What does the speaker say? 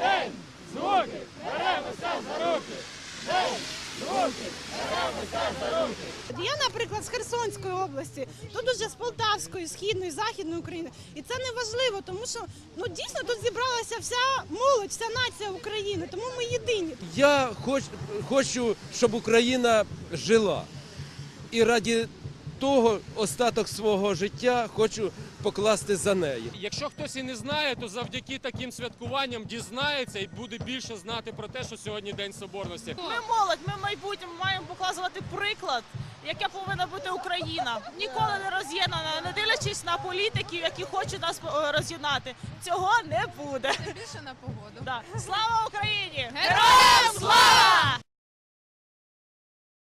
День! Звуки! Беремося за руки! День! Звуки! Беремося за руки! Я, наприклад, з Херсонської області, тут уже з Полтавської, Східної, Західної України. І це не важливо, тому що ну дійсно тут зібралася вся молодь, вся нація України, тому ми єдині. Я хоч, хочу, щоб Україна жила. І раді того остаток свого життя хочу покласти за неї. Якщо хтось і не знає, то завдяки таким святкуванням дізнається і буде більше знати про те, що сьогодні День Соборності. Ми молодь, ми в майбутньому маємо показувати приклад, яка повинна бути Україна. Ніколи не роз'єднана, не дивлячись на політиків, які хочуть нас е, роз'єднати. Цього не буде. Більше на погоду. Да. Слава Україні! Героям!